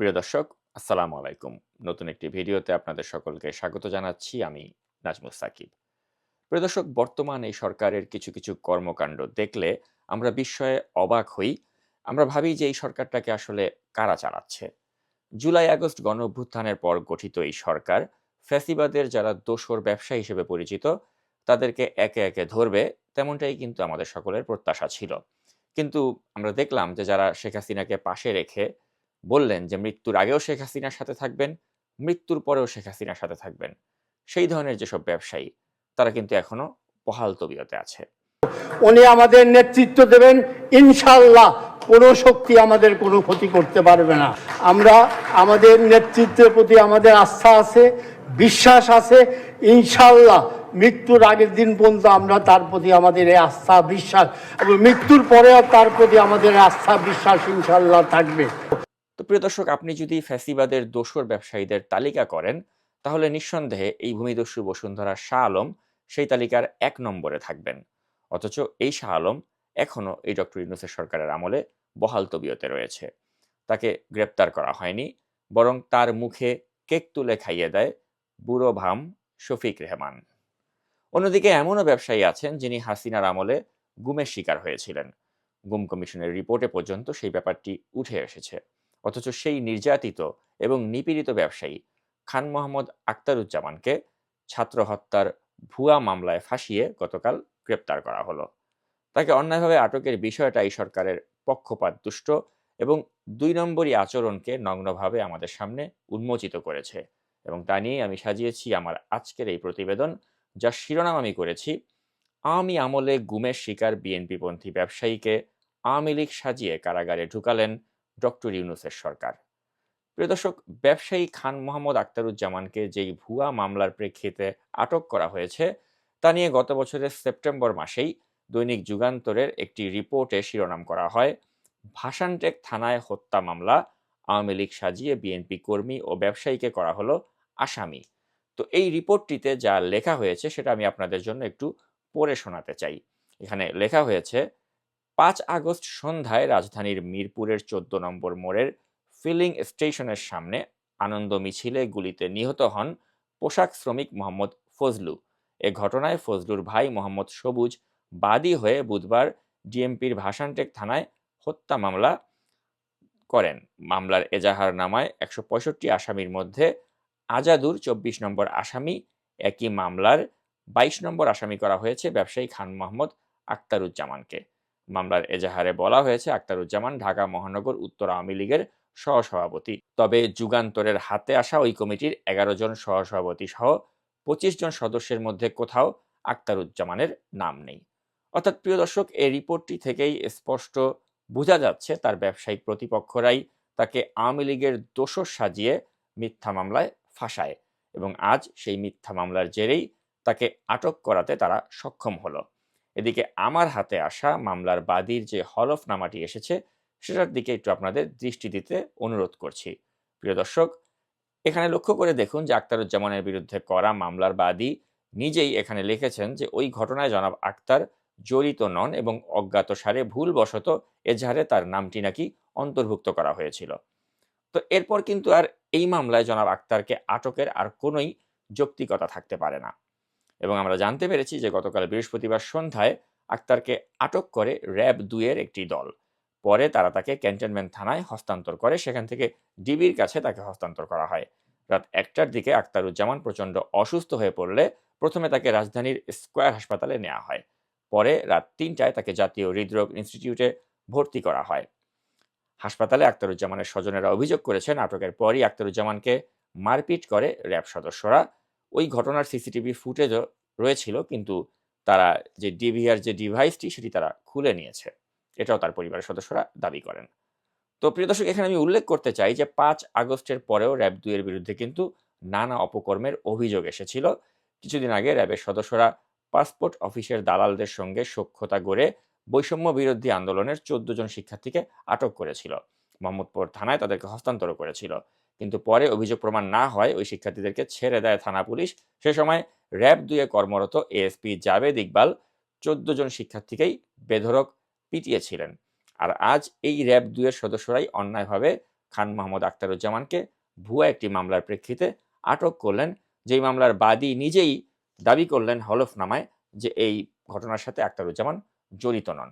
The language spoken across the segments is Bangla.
প্রিয় দর্শক, আসসালামু আলাইকুম। নতুন একটি ভিডিওতে আপনাদের সকলকে স্বাগত জানাচ্ছি আমি নাজমুল সাকিব। প্রিয় দর্শক, বর্তমান এই সরকারের কিছু কিছু কর্মকাণ্ড দেখলে আমরা বিস্ময়ে অবাক হই। আমরা ভাবি যে এই সরকারটাকে আসলে কারা চালাচ্ছে? জুলাই, আগস্ট গণ অভ্যুত্থানের পর গঠিত এই সরকার ফ্যাসিবাদের যারা দোসর ব্যবসা হিসেবে পরিচিত, তাদেরকে একে একে ধরবে, তেমনটাই কিন্তু আমাদের সকলের প্রত্যাশা ছিল। কিন্তু আমরা দেখলাম যে যারা শেখ হাসিনাকে পাশে রেখে বললেন যে, মৃত্যুর আগেও শেখ হাসিনার সাথে থাকবেন, মৃত্যুর পরেও শেখ হাসিনার সাথে থাকবেন। সেই ধরনের যেসব ব্যবসায়ী, তারা কিন্তু এখনও বহাল তবিয়তে আছে। উনি আমাদের নেতৃত্ব দেবেন ইনশাল্লাহ কোনো শক্তি আমাদের কোনো ক্ষতি করতে পারবে না। আমরা আমাদের নেতৃত্বের প্রতি আমাদের আস্থা আছে, বিশ্বাস আছে ইনশাল্লাহ মৃত্যুর আগের দিন পর্যন্ত আমরা তার প্রতি আমাদের এই আস্থা, বিশ্বাস এবং মৃত্যুর পরেও তার প্রতি আমাদের আস্থা, বিশ্বাস ইনশাল্লাহ থাকবে। তো প্রিয় দর্শক, আপনি যদি ফ্যাসিবাদের দোসর ব্যবসায়ীদের তালিকা করেন, তাহলে নিঃসন্দেহে এই ভূমিদস্যু বসুন্ধরা শাহ আলম সেই তালিকার এক নম্বরে থাকবেন। অথচ এই শাহ আলম এখনও এই ডক্টর ইউনুসের সরকারের আমলে বহাল তবিয়তে রয়েছে। তাকে গ্রেপ্তার করা হয়নি, বরং তার মুখে কেক তুলে খাইয়ে দেয় বুড়ো ভাম শফিক রেহমান। অন্যদিকে এমনও ব্যবসায়ী আছেন যিনি হাসিনার আমলে গুমের শিকার হয়েছিলেন। গুম কমিশনের রিপোর্টে পর্যন্ত সেই ব্যাপারটি উঠে এসেছে। অথচ সেই নির্যাতিত এবং নিপীড়িত ব্যবসায়ী খান মোহাম্মদ আক্তারুজ্জামানকে ছাত্র হত্যার ভুয়া মামলায় ফাঁসিয়ে গতকাল গ্রেপ্তার করা হলো। তাকে অন্যায়ভাবে আটকের বিষয়টা এই সরকারের পক্ষপাত দুষ্ট এবং দুই নম্বরই আচরণকে নগ্নভাবে আমাদের সামনে উন্মোচিত করেছে এবং তা নিয়ে আমি সাজিয়েছি আমার আজকের এই প্রতিবেদন যার শিরোনাম আমি করেছি আওয়ামী আমলে গুমের শিকার বিএনপিপন্থী ব্যবসায়ীকে আওয়ামী লীগ সাজিয়ে কারাগারে ঢুকালেন ডক্টর ইউনুসের সরকার। প্রিয় দর্শক, ব্যবসায়ী খান মোহাম্মদ আক্তারুজ্জামানকে যেই ভুয়া মামলার প্রেক্ষিতে আটক করা হয়েছে, তা নিয়ে গত বছরের সেপ্টেম্বর মাসেই দৈনিক যুগান্তরের একটি রিপোর্টে শিরোনাম করা হয়, ভাসানটেক থানায় হত্যা মামলা, আওয়ামী লীগ সাজিয়ে বিএনপি কর্মী ও ব্যবসায়ীকে করা হলো আসামি। তো এই রিপোর্টটিতে যা লেখা হয়েছে, সেটা আমি আপনাদের জন্য একটু পড়ে শোনাতে চাই। এখানে লেখা হয়েছে পাঁচ আগস্ট সন্ধ্যায় রাজধানীর মিরপুরের চোদ্দ নম্বর মোড়ের ফিলিং স্টেশনের সামনে আনন্দ মিছিলে গুলিতে নিহত হন পোশাক শ্রমিক মোহাম্মদ ফজলু। এ ঘটনায় ফজলুর ভাই মোহাম্মদ সবুজ বাদী হয়ে বুধবার ডিএমপির ভাসানটেক থানায় হত্যা মামলা করেন। মামলার এজাহার নামায় একশো পঁয়ষট্টি আসামির মধ্যে আজাদুর চব্বিশ নম্বর আসামি, একই মামলার বাইশ নম্বর আসামি করা হয়েছে ব্যবসায়ী খান মোহাম্মদ আক্তারুজ্জামানকে। মামলার এজাহারে বলা হয়েছে আক্তারুজ্জামান ঢাকা মহানগর উত্তর আওয়ামী লীগের সহসভাপতি। তবে যুগান্তরের হাতে আসা ওই কমিটির এগারো জন সহসভাপতি সহ পঁচিশ জন সদস্যের মধ্যে কোথাও আক্তারুজ্জামানের নাম নেই। অর্থাৎ প্রিয় দর্শক, এই রিপোর্টটি থেকেই স্পষ্ট বোঝা যাচ্ছে তার ব্যবসায়িক প্রতিপক্ষরাই তাকে আওয়ামী লীগের দোষর সাজিয়ে মিথ্যা মামলায় ফাঁসায় এবং আজ সেই মিথ্যা মামলার জেরেই তাকে আটক করাতে তারা সক্ষম হলো। এদিকে আমার হাতে আসা মামলার বাদীর যে হলফনামাটি এসেছে, সেটার দিকে একটু আপনাদের দৃষ্টি দিতে অনুরোধ করছি। প্রিয় দর্শক, এখানে লক্ষ্য করে দেখুন যে আক্তারুজ্জামানের বিরুদ্ধে করা মামলার বাদী নিজেই এখানে লিখেছেন যে ওই ঘটনায় জনাব আক্তার জড়িত নন এবং অজ্ঞাত সারে ভুলবশত এজাহারে তার নামটি নাকি অন্তর্ভুক্ত করা হয়েছিল। তো এরপর কিন্তু আর এই মামলায় জনাব আক্তারকে আটকের আর কোনোই যৌক্তিকতা থাকতে পারে না। এবং আমরা জানতে পেরেছি যে গতকাল বৃহস্পতিবার সন্ধ্যায় আক্তারকে আটক করে র্যাব দুয়ের একটি দল। পরে তারা তাকে ক্যান্টনমেন্ট থানায় হস্তান্তর করে, সেখান থেকে ডিবির কাছে তাকে হস্তান্তর করা হয়। রাত একটার দিকে আক্তারুজ্জামান প্রচণ্ড অসুস্থ হয়ে পড়লে প্রথমে তাকে রাজধানীর স্কোয়ার হাসপাতালে নেওয়া হয়। পরে রাত তিনটায় তাকে জাতীয় হৃদরোগ ইনস্টিটিউটে ভর্তি করা হয়। হাসপাতালে আক্তারুজ্জামানের স্বজনেরা অভিযোগ করেছেন, আটকের পরই আক্তারুজ্জামানকে মারপিট করে র্যাব সদস্যরা ওই ঘটনার সিসিটিভি ফুটেজও রয়েছিল, কিন্তু তারা যে ডিভিআর যে ডিভাইসটি সেটি তারা খুলে নিয়েছে। এটাও তার পরিবারের সদস্যরা দাবি করেন। তো প্রিয় দর্শক, এখানে আমি উল্লেখ করতে চাই যে পাঁচ আগস্টের পরেও র্যাব দুইয়ের বিরুদ্ধে কিন্তু নানা অপকর্মের অভিযোগ এসেছিল। কিছুদিন আগে র্যাবের সদস্যরা পাসপোর্ট অফিসের দালালদের সঙ্গে সখ্যতা গড়ে বৈষম্য বিরোধী আন্দোলনের চোদ্দ জন শিক্ষার্থীকে আটক করেছিল। মোহাম্মদপুর থানায় তাদেরকে হস্তান্তর করেছিল। কিন্তু পরে অভিযোগ প্রমাণ না হয়, ওই শিক্ষার্থীদেরকে ছেড়ে দেয় থানা পুলিশ। সে সময় র্যাব দুয়ে কর্মরত এএসপি জাভেদ ইকবাল চোদ্দ জন শিক্ষার্থীকেই বেধরক পিটিয়েছিলেন। আর আজ এই র্যাব দুয়ের সদস্যরাই অন্যায়ভাবে খান মোহাম্মদ আখতারুজ্জামানকে ভুয়া একটি মামলার প্রেক্ষিতে আটক করলেন, যেই মামলার বাদী নিজেই দাবি করলেন হলফনামায় যে এই ঘটনার সাথে আখতারুজ্জামান জড়িত নন।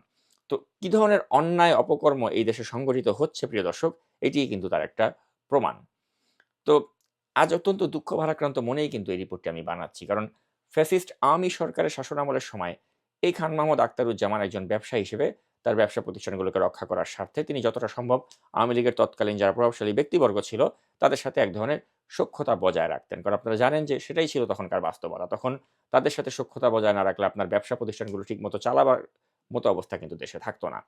তো কি ধরনের অন্যায় অপকর্ম এই দেশে সংগঠিত হচ্ছে, প্রিয় দর্শক? এটি কিন্তু তার একটা প্রমাণ। তো আজ অত্যন্ত দুঃখ ভারাক্রান্ত মনেই কিন্তু এই রিপোর্টটি আমি বানাচ্ছি। কারণ ফ্যাসিস্ট আওয়ামী সরকারের শাসনামলের সময় এই খান মোহাম্মদ আক্তারুজ্জামান একজন ব্যবসায়ী হিসেবে তার ব্যবসা প্রতিষ্ঠানগুলোকে রক্ষা করার স্বার্থে তিনি যতটা সম্ভব আওয়ামী লীগের তৎকালীন যারা প্রভাবশালী ব্যক্তিবর্গ ছিল তাদের সাথে এক ধরনের সক্ষতা বজায় রাখতেন। কারণ আপনারা জানেন যে সেটাই ছিল তখনকার বাস্তবতা। তখন তাদের সাথে সক্ষতা বজায় না রাখলে আপনার ব্যবসা প্রতিষ্ঠানগুলো ঠিকমতো চালাবার মতো অবস্থা কিন্তু দেশে থাকতো না।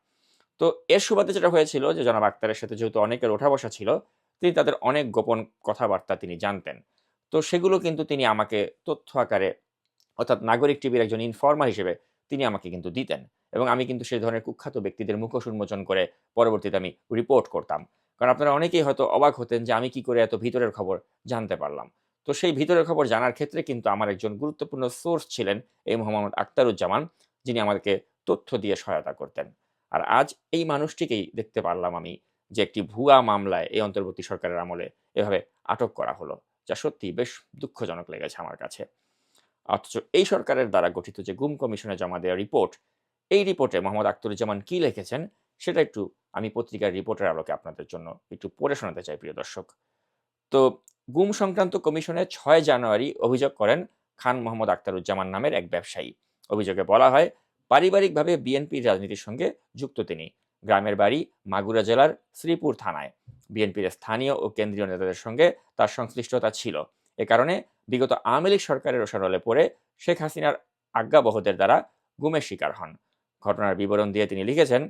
তো এর সুবাদে যেটা হয়েছিল যে জনাব আক্তারের সাথে যেহেতু অনেকের ওঠা বসা ছিল তিনি তাদের অনেক গোপন কথাবার্তা তিনি জানতেন। তো সেগুলো কিন্তু তিনি আমাকে তথ্য আকারে, অর্থাৎ নাগরিক টিভির একজন ইনফর্মার হিসেবে তিনি আমাকে কিন্তু দিতেন এবং আমি কিন্তু সেই ধরনের কুখ্যাত ব্যক্তিদের মুখোশ উন্মোচন করে পরবর্তীতে আমি রিপোর্ট করতাম। কারণ আপনারা অনেকেই হয়তো অবাক হতেন যে আমি কি করে এত ভিতরের খবর জানতে পারলাম। তো সেই ভিতরের খবর জানার ক্ষেত্রে কিন্তু আমার একজন গুরুত্বপূর্ণ সোর্স ছিলেন এই মোহাম্মদ আক্তারুজ্জামান যিনি আমাদেরকে তথ্য দিয়ে সহায়তা করতেন। আর আজ এই মানুষটিকেই দেখতে পারলাম আমি যে একটি ভুয়া মামলায় এই অন্তর্বর্তী সরকারের আমলে এভাবে আটক করা হলো, যা সত্যি বেশ দুঃখজনক লেগেছে আমার কাছে। অথচ এই সরকারের দ্বারা গঠিত যে গুম কমিশনে জমা দেওয়া রিপোর্ট, এই রিপোর্টে মোহাম্মদ আক্তারুজ্জামান কি লিখেছেন, সেটা একটু আমি পত্রিকার রিপোর্টের আলোকে আপনাদের জন্য একটু পড়ে শোনাতে চাই, প্রিয় দর্শক। তো গুম সংক্রান্ত কমিশনে ছয় জানুয়ারি অভিযোগ করেন খান মোহাম্মদ আক্তারুজ্জামান নামের এক ব্যবসায়ী। অভিযোগে বলা হয়, পারিবারিকভাবে বিএনপির রাজনীতির সঙ্গে যুক্ত তিনি। গ্রামের বাড়ি মাগুরা জেলার শ্রীপুর থানায়। বিএনপির স্থানীয় ও কেন্দ্রীয় নেতাদের সঙ্গে তার সংশ্লিষ্টতা ছিল। এ কারণে বিগত আওয়ামী লীগ সরকারের ওসারলে পড়ে শেখ হাসিনার আজ্ঞাবহদের দ্বারা গুমের শিকার হন। ঘটনার বিবরণ দিয়ে তিনি লিখেছেন,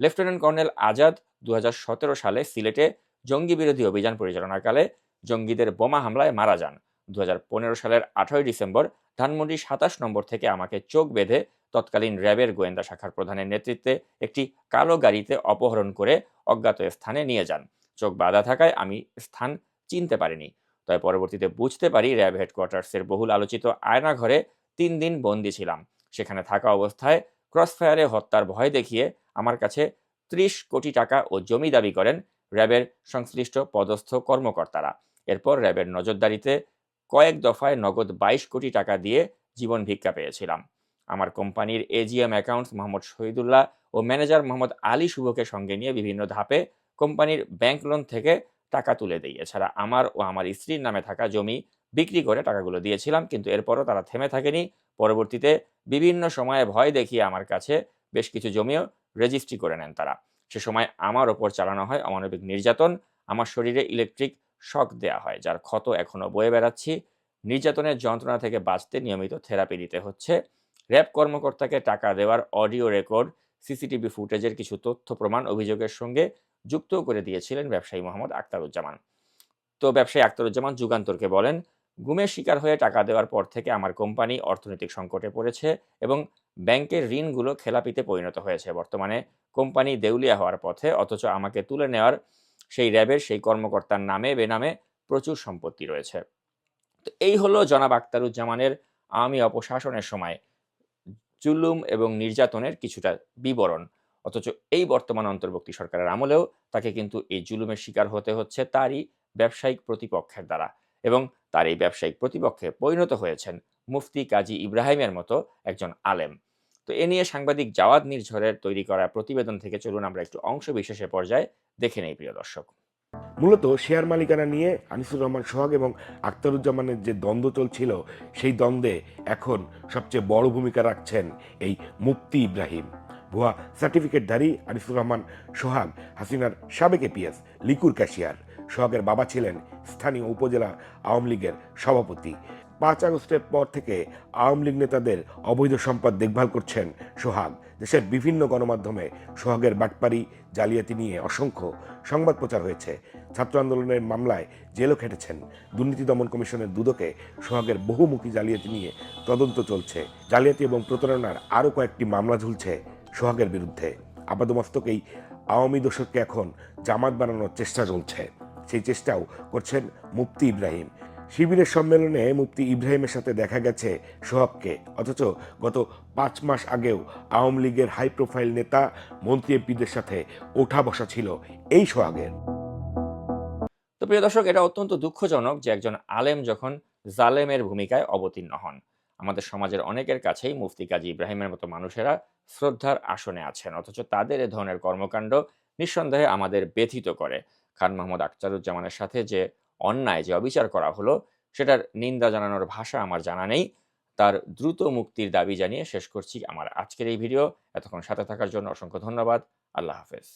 লেফটেন্যান্ট কর্নেল আজাদ দু হাজার সতেরো সালে সিলেটে জঙ্গি বিরোধী অভিযান পরিচালনাকালে জঙ্গিদের বোমা হামলায় মারা যান। দু হাজার পনেরো সালের আঠারোই ডিসেম্বর ধানমন্ডি সাতাশ নম্বর থেকে আমাকে চোখ বেঁধে তৎকালীন র্যাবের গোয়েন্দা শাখার প্রধানের নেতৃত্বে একটি কালো গাড়িতে অপহরণ করে অজ্ঞাত স্থানে নিয়ে যান। চোখ বাঁধা থাকায় আমি স্থান চিনতে পারিনি। তবে পরবর্তীতে বুঝতে পারি র্যাব হেডকোয়ার্টার্সের বহুল আলোচিত আয়নাঘরে তিন দিন বন্দি ছিলাম। সেখানে থাকা অবস্থায় ক্রসফায়ারে হত্যার ভয় দেখিয়ে আমার কাছে ত্রিশ কোটি টাকা ও জমি দাবি করেন র্যাবের সংশ্লিষ্ট পদস্থ কর্মকর্তারা। এরপর র্যাবের নজরদারিতে কয়েক দফায় নগদ বাইশ কোটি টাকা দিয়ে জীবন ভিক্ষা পেয়েছিলাম। আমার কোম্পানির এজিএম অ্যাকাউন্টস মোহাম্মদ শহীদুল্লাহ ও ম্যানেজার মোহাম্মদ আলী শুভকে সঙ্গে নিয়ে বিভিন্ন ধাপে কোম্পানির ব্যাংক লোন থেকে টাকা তুলে দিই এছাড়া আমার ও আমার স্ত্রীর নামে থাকা জমি বিক্রি করে টাকাগুলো দিয়েছিলাম, কিন্তু এরপরও তারা থেমে থাকেনি। পরবর্তীতে বিভিন্ন সময়ে ভয় দেখিয়ে আমার কাছে বেশ কিছু জমিও রেজিস্ট্রি করে নেন তারা। সে সময় আমার ওপর চালানো হয় অমানবিক নির্যাতন। আমার শরীরে ইলেকট্রিক শক দেয়া হয়, যার ক্ষত এখনও বয়ে বেড়াচ্ছি। নির্যাতনের যন্ত্রণা থেকে বাঁচতে নিয়মিত থেরাপি দিতে হচ্ছে। র্যাব কর্মকর্তাকে টাকা দেওয়ার অডিও রেকর্ড, সিসিটিভি ফুটেজের কিছু তথ্য প্রমাণ অভিযোগের সঙ্গে যুক্ত করে দিয়েছিলেন ব্যবসায়ী মোহাম্মদ আক্তারুজ্জামান তো ব্যবসায়ী আক্তারুজ্জামান যুগান্তরকে বলেন, গুমের শিকার হয়ে টাকা দেওয়ার পর থেকে আমার কোম্পানি অর্থনৈতিক সংকটে পড়েছে এবং ব্যাংকের ঋণগুলো খেলাপিতে পরিণত হয়েছে। বর্তমানে কোম্পানি দেউলিয়া হওয়ার পথে, অথচ আমাকে তুলে নেওয়ার সেই র্যাবের সেই কর্মকর্তার নামে, বেনামে প্রচুর সম্পত্তি রয়েছে। তো এই হলো জনাব আখতারুজ্জামানের আওয়ামী অপশাসনের সময় জুলুম এবং নির্যাতনের কিছুটা বিবরণ। অথচ এই বর্তমান অন্তর্বর্তী সরকারের আমলেও তাকে কিন্তু এই জুলুমের শিকার হতে হচ্ছে তারই ব্যবসায়িক প্রতিপক্ষের দ্বারা এবং তার এই ব্যবসায়িক প্রতিপক্ষে পরিণত হয়েছেন মুফতি কাজী ইব্রাহিমের মতো একজন আলেম। তো এ নিয়ে সাংবাদিক জাওয়াদ নির্ঝরের তৈরি করা প্রতিবেদন থেকে চলুন আমরা একটু অংশ বিশেষের পর্যায়ে দেখে নেই, প্রিয় দর্শক। মূলত শেয়ার মালিকানা নিয়ে আনিসুর রহমান সোহাগ এবং আখতারুজ্জামানের যে দ্বন্দ্ব চলছিল, সেই দ্বন্দ্বে এখন সবচেয়ে বড় ভূমিকা রাখছেন এই মুফতি ইব্রাহিম। ভুয়া সার্টিফিকেটধারী আনিসুর রহমান সোহাগ, হাসিনার সাবেক এপিএস লিকুর ক্যাশিয়ার। সোহাগের বাবা ছিলেন স্থানীয় উপজেলা আওয়ামী লীগের সভাপতি। পাঁচ আগস্টের পর থেকে আওয়ামী লীগ নেতাদের অবৈধ সম্পদ দেখভাল করছেন সোহাগ। দেশের বিভিন্ন গণমাধ্যমে সোহাগের বাটপারি জালিয়াতি নিয়ে অসংখ্য সংবাদ প্রচার হয়েছে। ছাত্র আন্দোলনের মামলায় জেলও খেটেছেন। দুর্নীতি দমন কমিশনের দুদকে সোহাগের বহুমুখী জালিয়াতি নিয়ে তদন্ত চলছে। জালিয়াতি এবং প্রতারণার আরও কয়েকটি মামলা ঝুলছে সোহাগের বিরুদ্ধে। আপাদমস্তকেই আওয়ামী দোষককে এখন জামাত বানানোর চেষ্টা চলছে। সেই চেষ্টাও করছেন মুফতি ইব্রাহিম। শিবিরের সম্মেলনে মুফতি ইব্রাহিমের সাথে দেখা গেছে সোহাগকে অথচ গত পাঁচ মাস আগেও আওয়ামী লীগের হাই প্রোফাইল নেতা মন্ত্রী এমপিদের সাথে ওঠা বসা ছিল এই সোহাগের। তো প্রিয় দর্শক, এটা অত্যন্ত দুঃখজনক যে একজন আলেম যখন জালেমের ভূমিকায় অবতীর্ণ হন। আমাদের সমাজের অনেকের কাছেই মুফতি কাজী ইব্রাহিমের মতো মানুষেরা শ্রদ্ধার আসনে আছেন। অথচ তাদের এ ধরনের কর্মকাণ্ড নিঃসন্দেহে আমাদের ব্যথিত করে। খান মোহাম্মদ আখতারুজ্জামানের সাথে যে অন্যায় যে অবিচার করা হলো, সেটার নিন্দা জানানোর ভাষা আমার জানা নেই। তার দ্রুত মুক্তির দাবি জানিয়ে শেষ করছি আমার আজকের এই ভিডিও। এতক্ষণ সাথে থাকার জন্য অসংখ্য ধন্যবাদ। আল্লাহ হাফেজ।